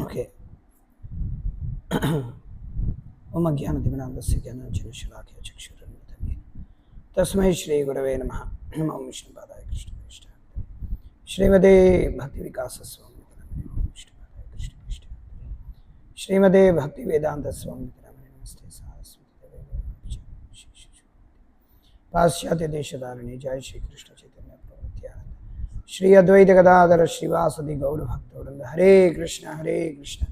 Okay ఓమ జ్ఞానదిమినాందస్య జ్ఞానచనుశలాఖ్య చక్షురన్మితమే తస్మై శ్రీ గురవే నమ నమో విష్ణుపాదాయ కృష్ణ కృష్ణ శ్రీమదే భక్తి వికాస స్వామి విష్ణుపాదాయ కృష్ణ కృష్ణ శ్రీమదే భక్తి వేదాంత స్వామి నమస్తే సారస్వతి పాశ్చాత్య దేశధారిణి జయ శ్రీకృష్ణ చైతన్య ప్రవృత్యానంద శ్రీ అద్వైత గదాధర శ్రీవాసది గౌర భక్తవృంద హరే కృష్ణ హరే కృష్ణ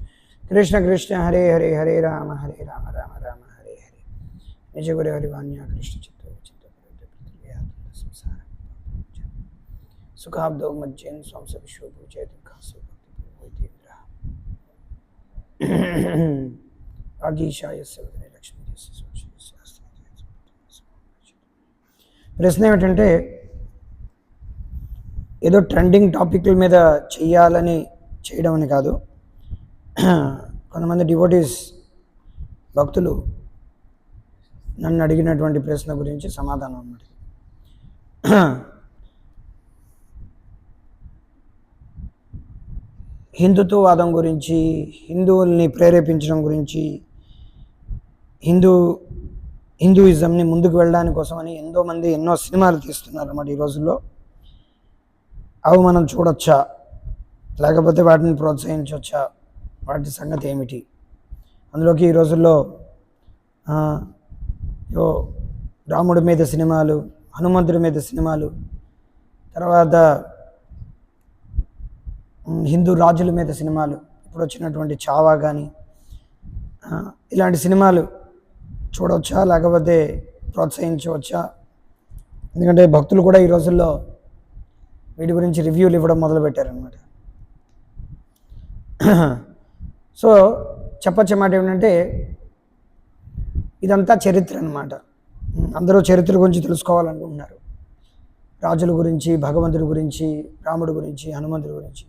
కృష్ణ కృష్ణ హరే హరే హరే రామ హరే రామ రామ రామ హరే హరే నిజ గురి హరివాణ్య కృష్ణ చిత్త చిత్త సంసార సుఖాబ్దో మజ్జన్ స్వంస విశ్వభూజయ దుఃఖాసు భక్తిపూర్వైతేంద్ర రాగీషాయ సవదనే లక్ష్మీ ప్రశ్న ఏమిటంటే ఏదో ట్రెండింగ్ టాపిక్ల మీద చెయ్యాలని చేయడం అని కాదు. కొంతమంది డివోటీస్ భక్తులు నన్ను అడిగినటువంటి ప్రశ్న గురించి సమాధానం అన్నమాట. హిందుత్వవాదం గురించి హిందువుల్ని ప్రేరేపించడం గురించి హిందూ హిందూయిజంని ముందుకు వెళ్ళడానికి కోసమని ఎంతోమంది ఎన్నో సినిమాలు తీస్తున్నారు అన్నమాట ఈ రోజుల్లో. అవి మనం చూడొచ్చా? లేకపోతే వాటిని ప్రోత్సహించవచ్చా వాటి సంగతి ఏమిటి? అందులోకి ఈ రోజుల్లో యో రాముడి మీద సినిమాలు హనుమంతుడి మీద సినిమాలు తర్వాత హిందూ రాజుల మీద సినిమాలు ఇప్పుడు వచ్చినటువంటి చావా కానీ ఇలాంటి సినిమాలు చూడవచ్చా లేకపోతే ప్రోత్సహించవచ్చా? ఎందుకంటే భక్తులు కూడా ఈ రోజుల్లో వీటి గురించి రివ్యూలు ఇవ్వడం మొదలుపెట్టారనమాట సో చెప్పచ్చే మాట ఏమిటంటే ఇదంతా చరిత్ర అనమాట అందరూ చరిత్ర గురించి తెలుసుకోవాలనుకుంటున్నారు. రాజుల గురించి భగవంతుడి గురించి రాముడి గురించి హనుమంతుడి గురించి.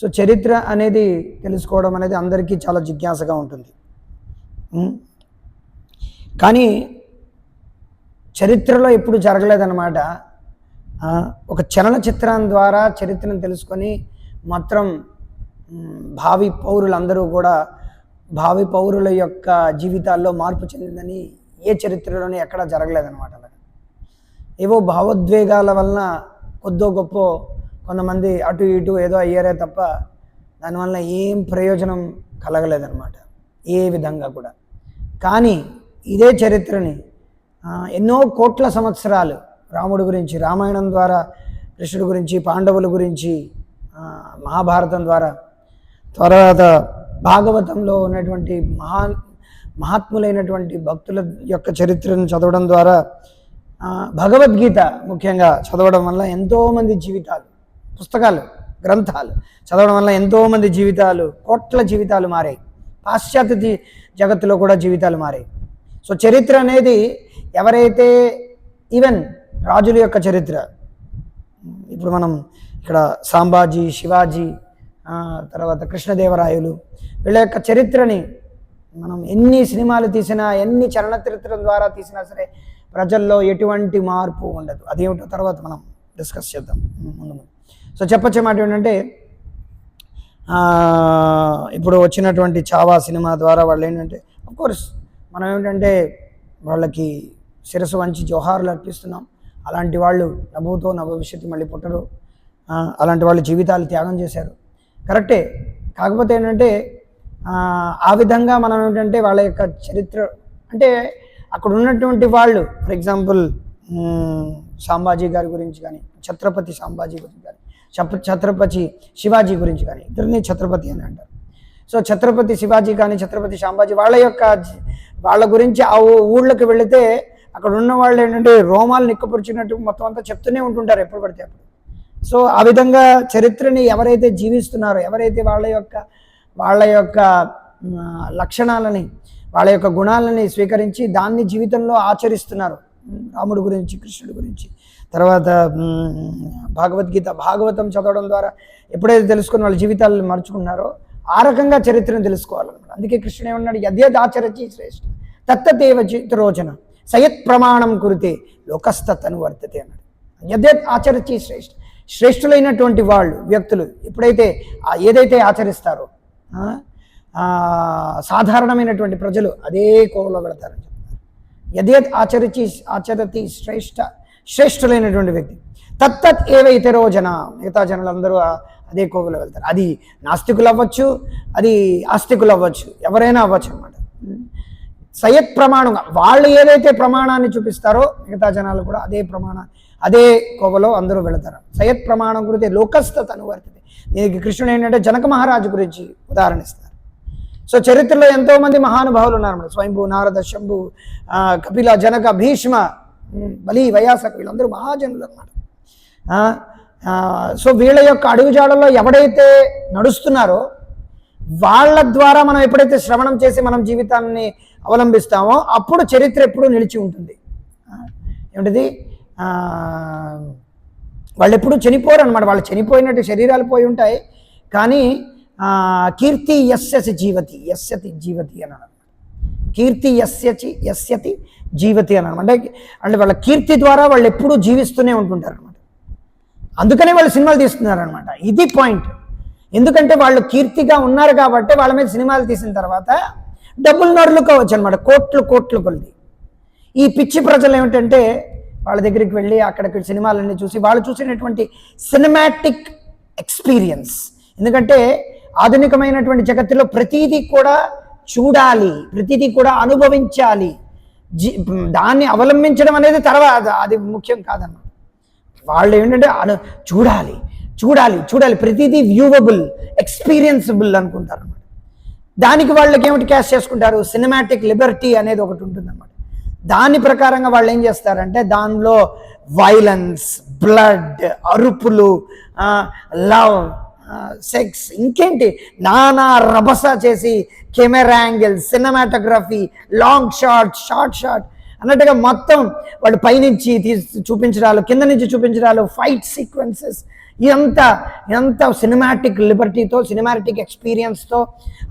సో చరిత్ర అనేది తెలుసుకోవడం అనేది అందరికీ చాలా జిజ్ఞాసగా ఉంటుంది. కానీ చరిత్రలో ఎప్పుడు జరగలేదన్నమాట. ఒక ఒక చలనచిత్రం ద్వారా చరిత్రను తెలుసుకొని మాత్రం భావి పౌరులందరూ కూడా భావి పౌరుల యొక్క జీవితాల్లో మార్పు చెందిందని ఏ చరిత్రలోనే ఎక్కడా జరగలేదన్నమాట అలాగా. ఏవో భావోద్వేగాల వలన కొద్దో గొప్ప కొంతమంది అటు ఇటు ఏదో అయ్యారే తప్ప దానివల్ల ఏం ప్రయోజనం కలగలేదన్నమాట ఏ విధంగా కూడా. కానీ ఇదే చరిత్రని ఎన్నో కోట్ల సంవత్సరాలు రాముడి గురించి రామాయణం ద్వారా కృష్ణుడి గురించి పాండవుల గురించి మహాభారతం ద్వారా. తర్వాత భాగవతంలో ఉన్నటువంటి మహా మహాత్ములైనటువంటి భక్తుల యొక్క చరిత్రను చదవడం ద్వారా భగవద్గీత ముఖ్యంగా చదవడం వల్ల ఎంతోమంది జీవితాలు పుస్తకాలు గ్రంథాలు చదవడం వల్ల ఎంతోమంది జీవితాలు కోట్ల జీవితాలు మారాయి. పాశ్చాత్య జగత్తులో కూడా జీవితాలు మారాయి. సో చరిత్ర అనేది ఎవరైతే ఈవెన్ రాజుల యొక్క చరిత్ర. ఇప్పుడు మనం ఇక్కడ సాంబాజీ శివాజీ తర్వాత కృష్ణదేవరాయలు వీళ్ళ యొక్క చరిత్రని మనం ఎన్ని సినిమాలు తీసినా ఎన్ని చలనచిత్రం ద్వారా తీసినా సరే ప్రజల్లో ఎటువంటి మార్పు ఉండదు. అదేమిటో తర్వాత మనం డిస్కస్ చేద్దాం. ముందు ముందు. సో చెప్పచ్చే మాట ఏంటంటే ఇప్పుడు వచ్చినటువంటి చావా సినిమా ద్వారా వాళ్ళు ఏంటంటే కోర్స్ మనం ఏంటంటే వాళ్ళకి శిరస్సు వంచి జోహార్లు అర్పిస్తున్నాం. అలాంటి వాళ్ళు నభూతో నభవిష్యత్తు భవిష్యత్తు మళ్ళీ పుట్టరు. అలాంటి వాళ్ళు జీవితాలు త్యాగం చేశారు. కరెక్టే. కాకపోతే ఏంటంటే ఆ, విధంగా మనం ఏంటంటే వాళ్ళ యొక్క చరిత్ర అంటే అక్కడ ఉన్నటువంటి వాళ్ళు ఫర్ ఎగ్జాంపుల్ సాంబాజీ గారి గురించి కానీ ఛత్రపతి సాంబాజీ గురించి కానీ చప ఛత్రపతి శివాజీ గురించి కానీ ఇద్దరిని ఛత్రపతి అని అంటారు. సో ఛత్రపతి శివాజీ కానీ ఛత్రపతి సాంబాజీ వాళ్ళ యొక్క వాళ్ళ గురించి ఆ ఊళ్ళకి వెళితే అక్కడ ఉన్న వాళ్ళు ఏంటంటే రోమాలు నిక్కపరిచినట్టు మొత్తం అంతా చెప్తూనే ఉంటుంటారు ఎప్పుడు పడితే అప్పుడు. సో ఆ విధంగా చరిత్రని ఎవరైతే జీవిస్తున్నారో ఎవరైతే వాళ్ళ యొక్క వాళ్ళ యొక్క లక్షణాలని వాళ్ళ యొక్క గుణాలని స్వీకరించి దాన్ని జీవితంలో ఆచరిస్తున్నారు. రాముడి గురించి కృష్ణుడి గురించి. తర్వాత భగవద్గీత భాగవతం చదవడం ద్వారా ఎప్పుడైతే తెలుసుకుని వాళ్ళ జీవితాలను మర్చుకున్నారో ఆ రకంగా చరిత్రను తెలుసుకోవాలన్నమాట. అందుకే కృష్ణుడు ఏమన్నాడు యద్యద్ ఆచరచి శ్రేష్ఠ తత్తదేవ చిత్రోచన సయత్ ప్రమాణం కురితే లోకస్తతను వర్తతే అన్నాడు. యద్యత్ ఆచరించి శ్రేష్ఠ శ్రేష్ఠులైనటువంటి వాళ్ళు వ్యక్తులు ఎప్పుడైతే ఏదైతే ఆచరిస్తారో సాధారణమైనటువంటి ప్రజలు అదే కోవలో వెళతారని చెప్తున్నారు. యథేత్ ఆచరిచి ఆచరతి శ్రేష్ఠ శ్రేష్ఠులైనటువంటి వ్యక్తి. తత్తత్ ఏవైతరో జన మిగతా జనులందరూ అదే కోవలో వెళ్తారు. అది నాస్తికులు అవ్వచ్చు అది ఆస్తికులు అవ్వచ్చు ఎవరైనా అవ్వచ్చు అనమాట సయత్ ప్రమాణంగా వాళ్ళు ఏదైతే ప్రమాణాన్ని చూపిస్తారో మిగతా జనాలు కూడా అదే ప్రమాణ అదే కోవలో అందరూ వెళతారు. సయత్ ప్రమాణం గురించి లోకస్థత అనువర్తితే దీనికి కృష్ణుడు ఏంటంటే జనక మహారాజు గురించి ఉదాహరణ ఇస్తారు సో చరిత్రలో ఎంతోమంది మహానుభావులు ఉన్నారు మన స్వయంభు నారద శంభు కపిల జనక భీష్మ బలి వయాసక వీళ్ళందరూ మహాజనులు అన్నమాట. సో వీళ్ళ యొక్క అడుగుజాడల్లో ఎవడైతే నడుస్తున్నారో వాళ్ళ ద్వారా మనం ఎప్పుడైతే శ్రవణం చేసి మనం జీవితాన్ని అవలంబిస్తామో అప్పుడు చరిత్ర ఎప్పుడూ నిలిచి ఉంటుంది. ఏమిటిది? వాళ్ళు ఎప్పుడు చనిపోరు అనమాట వాళ్ళు చనిపోయినట్టు శరీరాలు పోయి ఉంటాయి. కానీ కీర్తి యస్యసి జీవతి యస్యతి జీవతి అని కీర్తి యస్యచి యస్యతి జీవతి అని అనమాట అంటే అంటే వాళ్ళ కీర్తి ద్వారా వాళ్ళు ఎప్పుడూ జీవిస్తూనే ఉంటుంటారు అనమాట అందుకనే వాళ్ళు సినిమాలు తీస్తున్నారు అనమాట ఇది పాయింట్. ఎందుకంటే వాళ్ళు కీర్తిగా ఉన్నారు కాబట్టి వాళ్ళ మీద సినిమాలు తీసిన తర్వాత డబ్బులు నరులుకోవచ్చు అనమాట కోట్లు కోట్లు కొలిది. ఈ పిచ్చి ప్రజలు ఏమిటంటే వాళ్ళ దగ్గరికి వెళ్ళి అక్కడ సినిమాలన్నీ చూసి వాళ్ళు చూసినటువంటి సినిమాటిక్ ఎక్స్పీరియన్స్ ఎందుకంటే ఆధునికమైనటువంటి జగత్తులో ప్రతిదీ కూడా చూడాలి ప్రతిదీ కూడా అనుభవించాలి. జీ దాన్ని అవలంబించడం అనేది తర్వాత అది ముఖ్యం కాదన్నమాట. వాళ్ళు ఏంటంటే అను చూడాలి. చూడాలి చూడాలి. ప్రతిదీ వ్యూవబుల్ ఎక్స్పీరియన్సబుల్ అనుకుంటారు అనమాట దానికి వాళ్ళకి ఏమిటి క్యాష్ చేసుకుంటారు? సినిమాటిక్ లిబర్టీ అనేది ఒకటి ఉంటుందన్నమాట. దాని ప్రకారంగా వాళ్ళు ఏం చేస్తారంటే దానిలో వైలెన్స్ బ్లడ్ అరుపులు లవ్ సెక్స్ ఇంకేంటి? నానా రభస చేసి camera angle cinematography long shot short shot అన్నట్టుగా మొత్తం వాడు పైనుంచి తీసి చూపించడాలు కింద నుంచి చూపించడాలు ఫైట్ సీక్వెన్సెస్ ఇదంతా ఎంత సినిమాటిక్ లిబర్టీతో సినిమాటిక్ ఎక్స్పీరియన్స్తో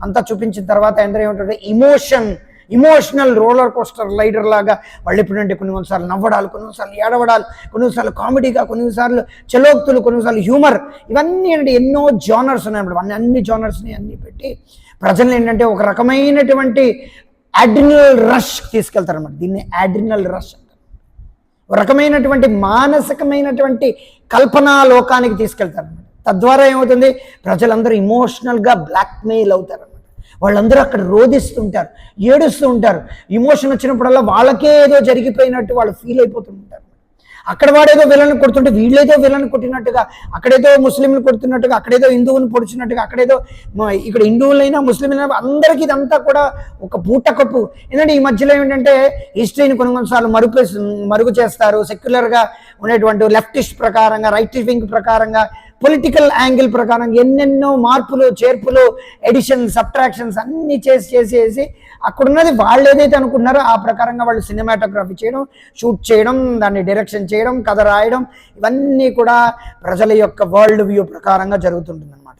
అంతా చూపించిన తర్వాత ఎందరో ఏమిటంటే emotion emotional roller coaster rider లాగా వాళ్ళు ఎప్పుడంటే కొన్ని కొన్నిసార్లు నవ్వడాలు కొన్నిసార్లు ఏడవడాలు కొన్నిసార్లు కామెడీగా కొన్నిసార్లు చలోక్తులు కొన్నిసార్లు హ్యూమర్ ఇవన్నీ ఏంటంటే ఎన్నో జానర్స్ ఉన్నాయి అన్ని అన్ని జానర్స్ని అన్ని పెట్టి ప్రజలు ఏంటంటే ఒక రకమైనటువంటి అడ్రినల్ రష్ తీసుకెళ్తారన్నమాట. దీన్ని అడ్రినల్ రష్ అంటారు. ఒక రకమైనటువంటి మానసికమైనటువంటి కల్పనా లోకానికి తీసుకెళ్తారు తద్వారా ఏమవుతుంది? ప్రజలందరూ ఇమోషనల్గా బ్లాక్మెయిల్ అవుతారు వాళ్ళందరూ అక్కడ రోధిస్తుంటారు ఏడుస్తూ ఉంటారు ఇమోషన్ వచ్చినప్పుడల్లా వాళ్ళకే ఏదో జరిగిపోయినట్టు వాళ్ళు ఫీల్ అయిపోతుంటారు. అక్కడ వాడేదో విలన్ కొడుతుంటే వీళ్ళేదో విలన్ కొట్టినట్టుగా అక్కడేదో ముస్లింలు కొడుతున్నట్టుగా అక్కడేదో హిందువుని పొడిచినట్టుగా అక్కడేదో ఇక్కడ హిందువులైనా ముస్లింలైనా అందరికీ ఇదంతా కూడా ఒక పూటకప్పు ఎందుకంటే ఈ మధ్యలో ఏంటంటే హిస్టరీని కొన్ని కొన్నిసార్లు మరుపు మరుగు చేస్తారు. సెక్యులర్గా ఉండేటువంటి లెఫ్టిస్ట్ ప్రకారంగా రైట్ వింగ్ ప్రకారంగా పొలిటికల్ యాంగిల్ ప్రకారం ఎన్నెన్నో మార్పులు చేర్పులు ఎడిషన్ సబ్ట్రాక్షన్స్ అన్ని చేసి చేసేసి అక్కడున్నది వాళ్ళు ఏదైతే అనుకున్నారో ఆ ప్రకారంగా వాళ్ళు సినిమాటోగ్రఫీ చేయడం షూట్ చేయడం దాన్ని డైరెక్షన్ చేయడం కథ రాయడం ఇవన్నీ కూడా ప్రజల యొక్క వరల్డ్ వ్యూ ప్రకారంగా జరుగుతుంటుంది అనమాట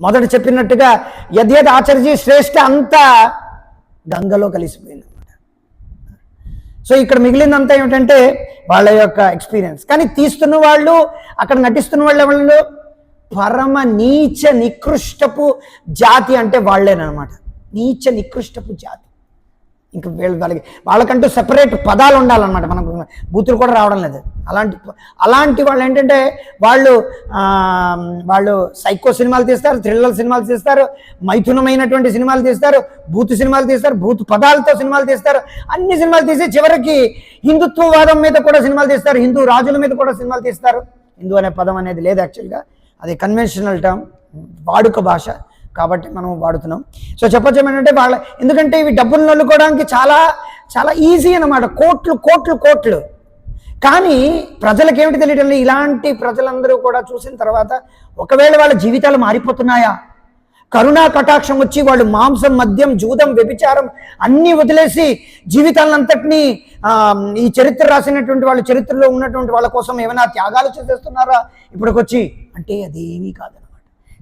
మొదట చెప్పినట్టుగా యద్యద్ ఆచర్జీ శ్రేష్ఠ అంతా గంగలో కలిసిపోయింది. సో ఇక్కడ మిగిలిందంతా ఏమిటంటే వాళ్ళ యొక్క ఎక్స్పీరియన్స్ కానీ తీస్తున్న వాళ్ళు అక్కడ నటిస్తున్న వాళ్ళు ఎవరు పరమ నీచ నికృష్టపు జాతి అంటే వాళ్ళేనమాట నీచ నికృష్టపు జాతి. ఇంకా వీళ్ళ వాళ్ళకి వాళ్ళకంటూ సెపరేట్ పదాలు ఉండాలన్నమాట. మనకు బూతులు కూడా రావడం లేదు. అలాంటి అలాంటి వాళ్ళు ఏంటంటే వాళ్ళు వాళ్ళు సైకో సినిమాలు తీస్తారు థ్రిల్లర్ సినిమాలు తీస్తారు మైథునమైనటువంటి సినిమాలు తీస్తారు బూత్ సినిమాలు తీస్తారు బూత్ పదాలతో సినిమాలు తీస్తారు. అన్ని సినిమాలు తీసి చివరికి హిందుత్వవాదం మీద కూడా సినిమాలు తీస్తారు హిందూ రాజుల మీద కూడా సినిమాలు తీస్తారు. హిందూ అనే పదం అనేది లేదు యాక్చువల్గా అది కన్వెన్షనల్ టర్మ్ వాడుక భాష. కాబట్టి మనం వాడుతున్నాం. సో చెప్పొచ్చు ఏంటంటే వాళ్ళ ఎందుకంటే ఇవి డబ్బులు నల్లుకోవడానికి చాలా చాలా ఈజీ అనమాట కోట్లు కోట్లు కోట్లు. కానీ ప్రజలకు ఏమిటి తెలియటం లేదు. ఇలాంటి ప్రజలందరూ కూడా చూసిన తర్వాత ఒకవేళ వాళ్ళ జీవితాలు మారిపోతున్నాయా? కరుణా కటాక్షం వచ్చి వాళ్ళు మాంసం మద్యం జూదం వ్యభిచారం అన్నీ వదిలేసి జీవితాలంతటినీ ఈ చరిత్ర రాసినటువంటి వాళ్ళ చరిత్రలో ఉన్నటువంటి వాళ్ళ కోసం ఏమైనా త్యాగాలు చేసేస్తున్నారా? ఇప్పటికొచ్చి? అంటే అదేమీ కాదు.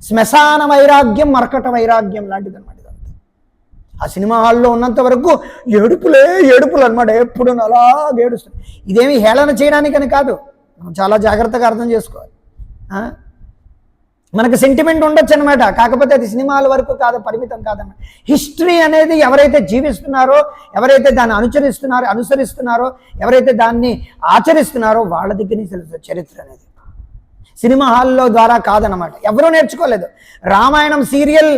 శ్మశాన వైరాగ్యం మరకట వైరాగ్యం లాంటిది అనమాట ఇదంతా. ఆ సినిమా హాల్లో ఉన్నంత వరకు ఏడుపులే ఏడుపులు అనమాట ఎప్పుడు అలా ఏడుస్తుంది. ఇదేమి హేళన చేయడానికని కాదు. మనం చాలా జాగ్రత్తగా అర్థం చేసుకోవాలి. మనకు సెంటిమెంట్ ఉండొచ్చు అనమాట కాకపోతే అది సినిమాల వరకు కాదు పరిమితం కాదన్నమాట. హిస్టరీ అనేది ఎవరైతే జీవిస్తున్నారో ఎవరైతే దాన్ని అనుసరిస్తున్నారో అనుసరిస్తున్నారో ఎవరైతే దాన్ని ఆచరిస్తున్నారో వాళ్ళ దగ్గర నుంచి తెలుస్తుంది చరిత్ర అనేది. సినిమా హాల్లో ద్వారా కాదనమాట ఎవరూ నేర్చుకోలేదు. రామాయణం సీరియల్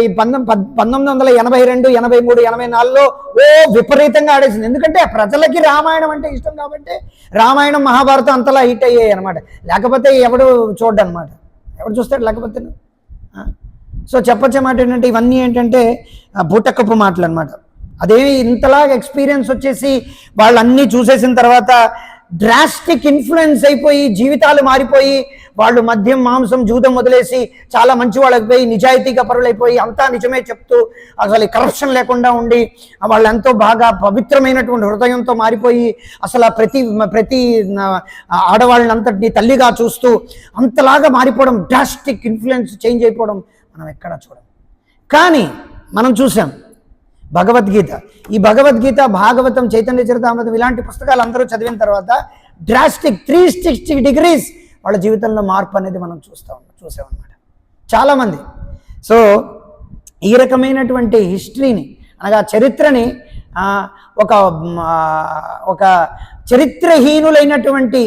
ఈ పంతొమ్మిది పంతొమ్మిది వందల ఎనభై రెండు ఎనభై మూడు ఎనభై నాలుగులో ఓ విపరీతంగా ఆడేసింది. ఎందుకంటే ప్రజలకి రామాయణం అంటే ఇష్టం కాబట్టి రామాయణం మహాభారతం అంతలా హిట్ అయ్యాయి అనమాట లేకపోతే ఎవడు చూడనమాట ఎవడు చూస్తాడు లేకపోతే? సో చెప్పచ్చే మాట ఏంటంటే ఇవన్నీ ఏంటంటే ఆ, బూటకప్పు మాటలు అనమాట అదేమి ఇంతలాగా ఎక్స్పీరియన్స్ వచ్చేసి వాళ్ళన్నీ చూసేసిన తర్వాత డ్రాస్టిక్ ఇన్ఫ్లుయెన్స్ అయిపోయి జీవితాలు మారిపోయి వాళ్ళు మద్యం మాంసం జూదం వదిలేసి చాలా మంచి వాళ్ళకి పోయి నిజాయితీగా పరులైపోయి అంతా నిజమే చెప్తూ అసలు కరప్షన్ లేకుండా ఉండి వాళ్ళు ఎంతో బాగా పవిత్రమైనటువంటి హృదయంతో మారిపోయి అసలు ప్రతి ప్రతి ఆడవాళ్ళని అంతటిని తల్లిగా చూస్తూ అంతలాగా మారిపోవడం డ్రాస్టిక్ ఇన్ఫ్లుయెన్స్ చేంజ్ అయిపోవడం మనం ఎక్కడా చూడం. కానీ మనం చూసాం భగవద్గీత. ఈ భగవద్గీత భాగవతం చైతన్య చరితామృతం ఇలాంటి పుస్తకాలు అందరూ చదివిన తర్వాత డ్రాస్టిక్ త్రీ సిక్స్టీ డిగ్రీస్ వాళ్ళ జీవితంలో మార్పు అనేది మనం చూస్తాం చూసామన్నమాట. చాలామంది. సో ఈ రకమైనటువంటి హిస్టరీని అనగా చరిత్రని ఒక ఒక చరిత్రహీనులైనటువంటి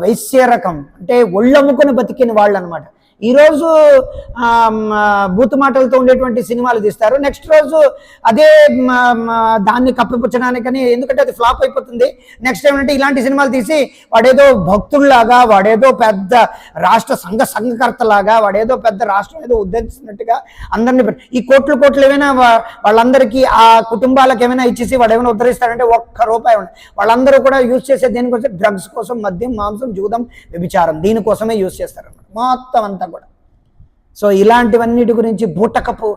వైశ్య రకం అంటే ఒళ్ళమ్ముకుని బతికిన వాళ్ళు అనమాట ఈరోజు బూతు మాటలతో ఉండేటువంటి సినిమాలు తీస్తారు. నెక్స్ట్ రోజు అదే దాన్ని కప్పిపుచ్చడానికని ఎందుకంటే అది ఫ్లాప్ అయిపోతుంది. నెక్స్ట్ ఏమంటే ఇలాంటి సినిమాలు తీసి వాడేదో భక్తుల్లాగా వాడేదో పెద్ద రాష్ట్ర సంఘ సంఘకర్తలాగా వాడేదో పెద్ద రాష్ట్రం ఏదో ఉద్ధరించినట్టుగా అందరినీ ఈ కోట్లు కోట్లు ఏమైనా వాళ్ళందరికీ ఆ కుటుంబాలకు ఏమైనా ఇచ్చేసి వాడు ఏమైనా ఉద్ధరిస్తారంటే ఒక్క రూపాయి వాళ్ళందరూ కూడా యూజ్ చేసే దేనికోసం? డ్రగ్స్ కోసం మద్యం మాంసం జూదం వ్యభిచారం. దీనికోసమే యూజ్ చేస్తారు. మొత్తం అంతా కూడా. సో ఇలాంటివన్నిటి గురించి బూటకపు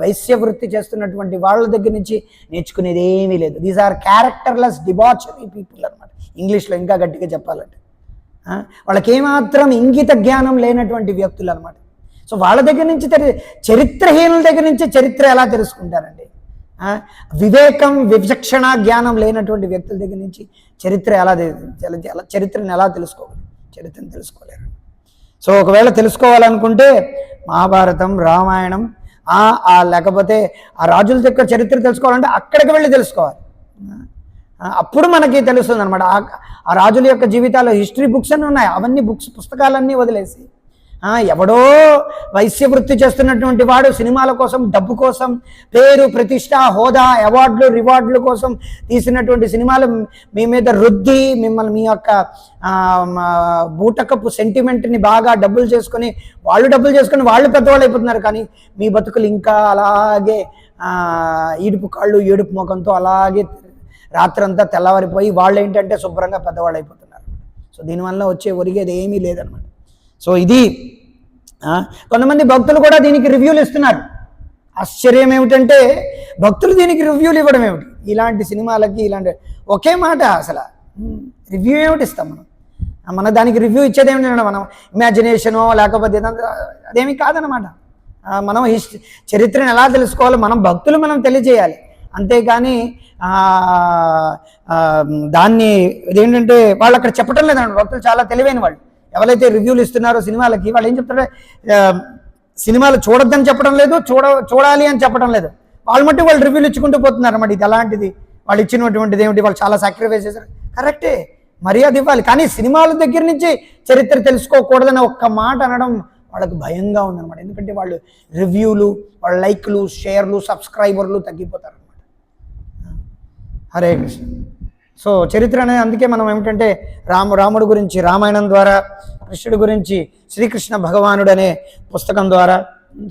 వైశ్య వృత్తి చేస్తున్నటువంటి వాళ్ళ దగ్గర నుంచి నేర్చుకునేది ఏమీ లేదు. These are characterless debauchery people అనమాట ఇంగ్లీష్లో ఇంకా గట్టిగా చెప్పాలంటే. వాళ్ళకి ఏమాత్రం ఇంగిత జ్ఞానం లేనటువంటి వ్యక్తులు అనమాట సో వాళ్ళ దగ్గర నుంచి తెలి చరిత్రహీనుల దగ్గర నుంచి చరిత్ర ఎలా తెలుసుకుంటారండి? వివేకం విచక్షణ జ్ఞానం లేనటువంటి వ్యక్తుల దగ్గర నుంచి చరిత్ర ఎలా ఎలా- ఎలా- చరిత్రను ఎలా తెలుసుకోగలరు చరిత్రను తెలుసుకోలేరు. సో ఒకవేళ తెలుసుకోవాలనుకుంటే మహాభారతం రామాయణం ఆ లేకపోతే ఆ రాజుల యొక్క చరిత్ర తెలుసుకోవాలంటే అక్కడికి వెళ్ళి తెలుసుకోవాలి. అప్పుడు మనకి తెలుస్తుంది అనమాట ఆ రాజుల యొక్క జీవితాల్లో హిస్టరీ బుక్స్ అన్నీ ఉన్నాయి. అవన్నీ బుక్స్ పుస్తకాలన్నీ వదిలేసి ఎవడో వైశ్య వృత్తి చేస్తున్నటువంటి వాడు సినిమాల కోసం డబ్బు కోసం పేరు ప్రతిష్ట హోదా అవార్డులు రివార్డుల కోసం తీసినటువంటి సినిమాలు మీ మీద రుద్ది మిమ్మల్ని మీ యొక్క మా బూటకపు సెంటిమెంట్ని బాగా డబ్బులు చేసుకొని వాళ్ళు డబ్బులు చేసుకొని వాళ్ళు పెద్దవాళ్ళు అయిపోతున్నారు. కానీ మీ బతుకులు ఇంకా అలాగే ఈడుపు కాళ్ళు ఏడుపు ముఖంతో అలాగే రాత్రంతా తెల్లవారిపోయి వాళ్ళు ఏంటంటే శుభ్రంగా పెద్దవాళ్ళు అయిపోతున్నారు. సో దీనివల్ల వచ్చే ఒరిగేది ఏమీ లేదనమాట సో ఇది కొంతమంది భక్తులు కూడా దీనికి రివ్యూలు ఇస్తున్నారు. ఆశ్చర్యం ఏమిటంటే భక్తులు దీనికి రివ్యూలు ఇవ్వడం ఏమిటి? ఇలాంటి సినిమాలకి ఇలాంటి ఒకే మాట అసలు. రివ్యూ ఏమిటి ఇస్తాం మనం? మన దానికి రివ్యూ ఇచ్చేది ఏమిటి మనం ఇమాజినేషనో లేకపోతే అదేమి కాదనమాట మనం హిస్టరీ చరిత్రను ఎలా తెలుసుకోవాలో మనం భక్తులు మనం తెలియజేయాలి. అంతేకాని దాన్ని ఇదేంటంటే వాళ్ళు అక్కడ చెప్పటం లేదండి భక్తులు చాలా తెలివైన వాళ్ళు. ఎవరైతే రివ్యూలు ఇస్తున్నారో సినిమాలకి వాళ్ళు ఏం చెప్తారు సినిమాలు చూడొద్దని చెప్పడం లేదు చూడ చూడాలి అని చెప్పడం లేదు. వాళ్ళు మట్టి వాళ్ళు రివ్యూలు ఇచ్చుకుంటూ పోతున్నారు అన్నమాట. ఇది అలాంటిది. వాళ్ళు ఇచ్చినటువంటిది ఏమిటి? వాళ్ళు చాలా సాక్రిఫైస్ చేశారు. కరెక్టే మర్యాద ఇవ్వాలి. కానీ సినిమాల దగ్గర నుంచి చరిత్ర తెలుసుకోకూడదని ఒక్క మాట అనడం వాళ్ళకి భయంగా ఉందన్నమాట. ఎందుకంటే వాళ్ళు రివ్యూలు వాళ్ళ లైక్లు షేర్లు సబ్స్క్రైబర్లు తగ్గిపోతారు అనమాట హరే కృష్ణ. సో చరిత్ర అనేది అందుకే మనం ఏమిటంటే రాము రాముడు గురించి రామాయణం ద్వారా కృష్ణుడి గురించి శ్రీకృష్ణ భగవానుడు అనే పుస్తకం ద్వారా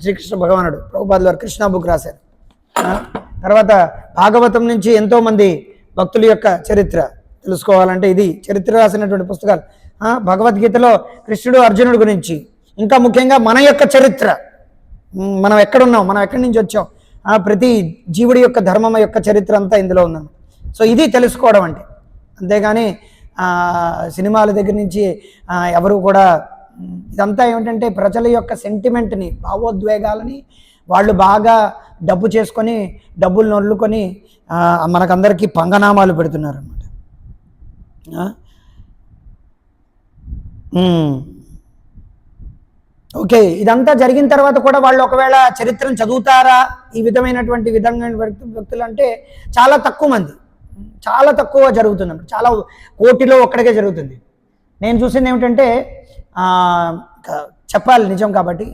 శ్రీకృష్ణ భగవానుడు ప్రభుపాదులు వారు కృష్ణ బుక్ రాశారు. తర్వాత భాగవతం నుంచి ఎంతోమంది భక్తుల యొక్క చరిత్ర తెలుసుకోవాలంటే ఇది చరిత్ర రాసినటువంటి పుస్తకాలు. భగవద్గీతలో కృష్ణుడు అర్జునుడు గురించి ఇంకా ముఖ్యంగా మన యొక్క చరిత్ర. మనం ఎక్కడున్నాం? మనం ఎక్కడి నుంచి వచ్చాం? ప్రతి జీవుడి యొక్క ధర్మం యొక్క చరిత్ర అంతా ఇందులో ఉందన్నమాట. సో ఇది తెలుసుకోవడం అంటే అంతేగాని సినిమాల దగ్గర నుంచి ఎవరు కూడా ఇదంతా ఏమిటంటే ప్రజల యొక్క సెంటిమెంట్ని భావోద్వేగాలని వాళ్ళు బాగా డబ్బు చేసుకొని డబ్బులు నొల్లుకొని మనకందరికీ పంగనామాలు పెడుతున్నారు అనమాట ఓకే ఇదంతా జరిగిన తర్వాత కూడా వాళ్ళు ఒకవేళ చరిత్రను చదువుతారా? ఈ విధమైనటువంటి విధంగా వ్యక్తులు అంటే చాలా తక్కువ మంది. చాలా తక్కువ జరుగుతుంది చాలా కోటిలో ఒక్కడికే జరుగుతుంది. నేను చూసింది ఏమిటంటే చెప్పాలి నిజం కాబట్టి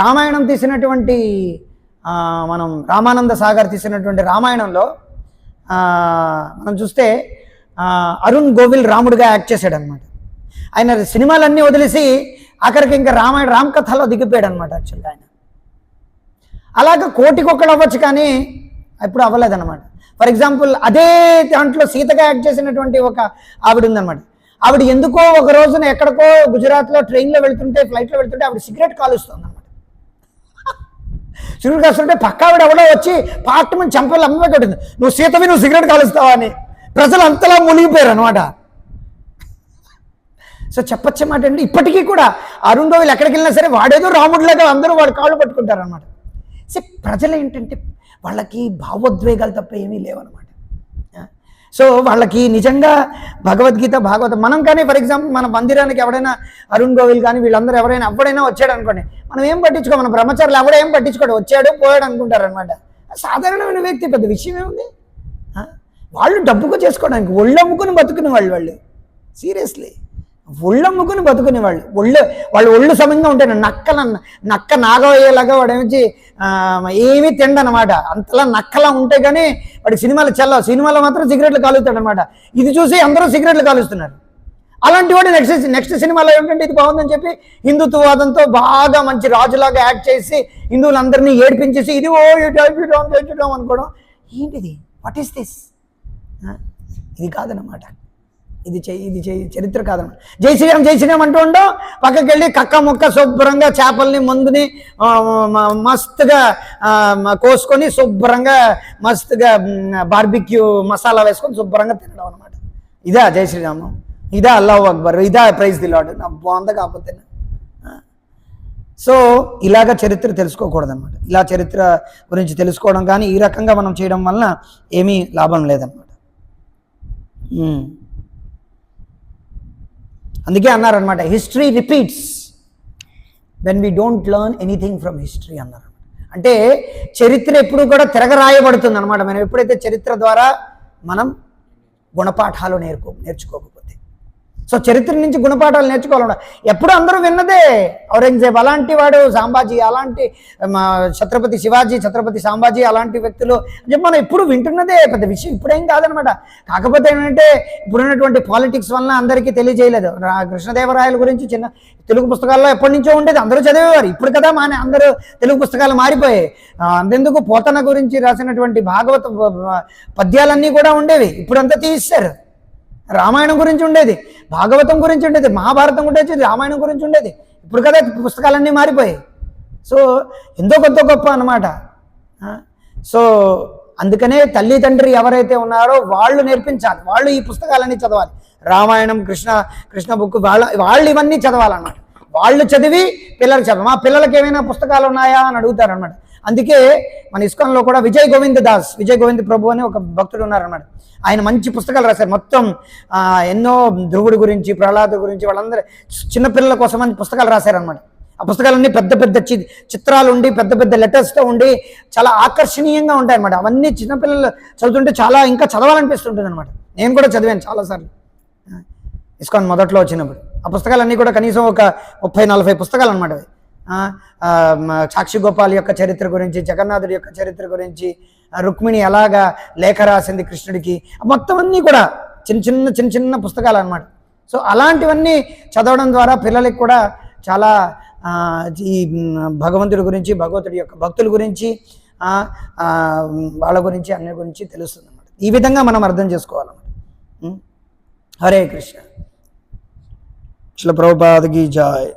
రామాయణం తీసినటువంటి మనం రామానంద సాగర్ తీసినటువంటి రామాయణంలో మనం చూస్తే అరుణ్ గోవిల్ రాముడిగా యాక్ట్ చేశాడు అనమాట ఆయన సినిమాలన్నీ వదిలేసి ఆఖరికి ఇంకా రామాయణ రామకథలో దిగిపోయాడు అనమాట యాక్చువల్గా ఆయన. అలాగ కోటికొక్కడు అవ్వచ్చు కానీ ఎప్పుడు అవ్వలేదన్నమాట. ఫర్ ఎగ్జాంపుల్ అదే దాంట్లో సీతగా యాక్ట్ చేసినటువంటి ఒక ఆవిడ ఉందన్నమాట. ఆవిడ ఎందుకో ఒక రోజున ఎక్కడికో గుజరాత్లో ట్రైన్లో వెళ్తుంటే ఫ్లైట్లో వెళ్తుంటే ఆవిడ సిగరెట్ కాలుస్తుంది అనమాట సిగరెట్ కాలుస్తుంటే పక్క ఆవిడ ఎవడో వచ్చి పార్ట్ మంది చంపలు అమ్మే కట్టింది. నువ్వు సీతవి నువ్వు సిగరెట్ కాలుస్తావా అని. ప్రజలు అంతలా మునిగిపోయారు అనమాట సో చెప్పచ్చే మాట అంటే ఇప్పటికీ కూడా అరుణ్ గోవిల్ ఎక్కడికి వెళ్ళినా సరే వాడేదో రాముడిలాగా అందరూ వాడు కాళ్ళు పట్టుకుంటారు అనమాట సో ప్రజలు ఏంటంటే వాళ్ళకి భావోద్వేగాలు తప్ప ఏమీ లేవన్నమాట. సో వాళ్ళకి నిజంగా భగవద్గీత భాగవత మనం కానీ ఫర్ ఎగ్జాంపుల్ మన మందిరానికి ఎవడైనా అరుణ్ గోవిల్ కానీ వీళ్ళందరూ ఎవరైనా ఎవడైనా వచ్చాడు అనుకోండి మనం ఏం పట్టించుకో మన బ్రహ్మచారులు ఎవడో ఏం పట్టించుకోడు వచ్చాడు పోయాడు అనుకుంటారు అనమాట సాధారణమైన వ్యక్తి పెద్ద విషయం ఏముంది? వాళ్ళు డబ్బుకు చేసుకోవడానికి ఒళ్ళు అమ్ముకుని బతుకునే వాళ్ళు వాళ్ళు. సీరియస్లీ. ఒళ్ళమ్ముకుని బతుకునే వాళ్ళు ఒళ్ళు వాళ్ళు ఒళ్ళు సమంగా ఉంటాయి నక్కల నక్క నాగవయ్యేలాగా వాడు ఏమిచ్చి ఏమీ తిండనమాట. అంతలా నక్కలా ఉంటే కానీ వాడి సినిమాలు చల్లవు. సినిమాలో మాత్రం సిగరెట్లు కాలుస్తాడు అనమాట ఇది చూసి అందరూ సిగరెట్లు కాలుస్తున్నారు. అలాంటి వాడు నెక్స్ట్ నెక్స్ట్ సినిమాలో ఏంటంటే ఇది బాగుందని చెప్పి హిందుత్వవాదంతో బాగా మంచి రాజులాగా యాక్ట్ చేసి హిందువులందరినీ ఏడిపించేసి ఇది ఓ ఇటు అనుకోవడం. ఏంటిది? వాట్ ఈస్ దిస్ ఇది కాదనమాట. ఇది చెయ్యి ఇది చేయి చరిత్ర కాదన్నమాట జై శ్రీరామ్ జై శ్రీరామ్ అంటూ ఉండవు. పక్కకి వెళ్ళి కక్క ముక్క శుభ్రంగా చేపల్ని మందుని మస్తుగా కోసుకొని శుభ్రంగా మస్తుగా బార్బిక్యూ మసాలా వేసుకొని శుభ్రంగా తినడం అనమాట ఇదా జై శ్రీరామ్. ఇదా అల్లాహ్ అక్బర్. ఇదా ప్రైజ్ దిలాడు నాకు బాగుంది కాకపోతే. సో ఇలాగ చరిత్ర తెలుసుకోకూడదు అనమాట ఇలా చరిత్ర గురించి తెలుసుకోవడం కానీ ఈ రకంగా మనం చేయడం వలన ఏమీ లాభం లేదన్నమాట. అందుకే అన్నారనమాట history repeats when we don't learn anything from history అన్నారు అంటే చరిత్ర ఎప్పుడు కూడా తిరగరాయబడుతుంది అనమాట మనం ఎప్పుడైతే చరిత్ర ద్వారా మనం గుణపాఠాలు నేర్చుకో నేర్చుకోకపోతే సో చరిత్ర నుంచి గుణపాఠాలు నేర్చుకోవాలన్న ఎప్పుడు అందరూ విన్నదే ఔరంగజేబ్. అలాంటి వాడు సాంబాజీ అలాంటి మా ఛత్రపతి శివాజీ ఛత్రపతి సాంబాజీ అలాంటి వ్యక్తులు అని మనం ఎప్పుడు వింటున్నదే పెద్ద విషయం. ఇప్పుడేం కాదనమాట కాకపోతే ఏంటంటే ఇప్పుడున్నటువంటి పాలిటిక్స్ వలన అందరికీ తెలియజేయలేదు. కృష్ణదేవరాయల గురించి చిన్న తెలుగు పుస్తకాల్లో ఎప్పటి నుంచో ఉండేది. అందరూ చదివేవారు. ఇప్పుడు కదా మానే అందరూ తెలుగు పుస్తకాలు మారిపోయాయి. అందెందుకు పోతన గురించి రాసినటువంటి భాగవత పద్యాలన్నీ కూడా ఉండేవి. ఇప్పుడంతా తీస్తారు రామాయణం గురించి ఉండేది భాగవతం గురించి ఉండేది మహాభారతం ఉండేది రామాయణం గురించి ఉండేది. ఇప్పుడు కదా పుస్తకాలన్నీ మారిపోయాయి. సో ఎంతో కొత్త గొప్ప అన్నమాట. సో అందుకనే తల్లి తండ్రి ఎవరైతే ఉన్నారో వాళ్ళు నేర్పించాలి వాళ్ళు ఈ పుస్తకాలన్నీ చదవాలి. రామాయణం కృష్ణ కృష్ణ బుక్ వాళ్ళ వాళ్ళు ఇవన్నీ చదవాలన్నమాట. వాళ్ళు చదివి పిల్లలు చదవాలి మా పిల్లలకి ఏమైనా పుస్తకాలు ఉన్నాయా అని అడుగుతారనమాట అందుకే మన ఇస్కాన్లో కూడా విజయ్ గోవింద్ దాస్ విజయ్ గోవింద్ ప్రభు అని ఒక భక్తుడు ఉన్నారనమాట ఆయన మంచి పుస్తకాలు రాశారు. మొత్తం ఎన్నో ధ్రువుడి గురించి ప్రహ్లాద గురించి వాళ్ళందరూ చిన్నపిల్లల కోసం అని పుస్తకాలు రాశారనమాట ఆ పుస్తకాలన్నీ పెద్ద పెద్ద చి చిత్రాలు ఉండి పెద్ద పెద్ద లెటర్స్తో ఉండి చాలా ఆకర్షణీయంగా ఉంటాయి అనమాట అవన్నీ చిన్నపిల్లలు చదువుతుంటే చాలా ఇంకా చదవాలనిపిస్తుంటుంది అనమాట నేను కూడా చదివాను చాలాసార్లు. ఇస్కాన్ మొదట్లో వచ్చినప్పుడు. ఆ పుస్తకాలన్నీ కూడా కనీసం ఒక ముప్పై నలభై పుస్తకాలు అనమాట అవి. సాక్షి గోపాల్ యొక్క చరిత్ర గురించి జగన్నాథుడి యొక్క చరిత్ర గురించి రుక్మిణి ఎలాగా లేఖ రాసింది కృష్ణుడికి. మొత్తం అన్నీ కూడా చిన్న చిన్న చిన్న చిన్న పుస్తకాలు అనమాట సో అలాంటివన్నీ చదవడం ద్వారా పిల్లలకి కూడా చాలా ఈ భగవంతుడి గురించి భగవంతుడి యొక్క భక్తుల గురించి వాళ్ళ గురించి అన్ని గురించి తెలుస్తుంది అనమాట ఈ విధంగా మనం అర్థం చేసుకోవాలన్నమాట. హరే కృష్ణ. శిల ప్రభుపాదకి జాయ్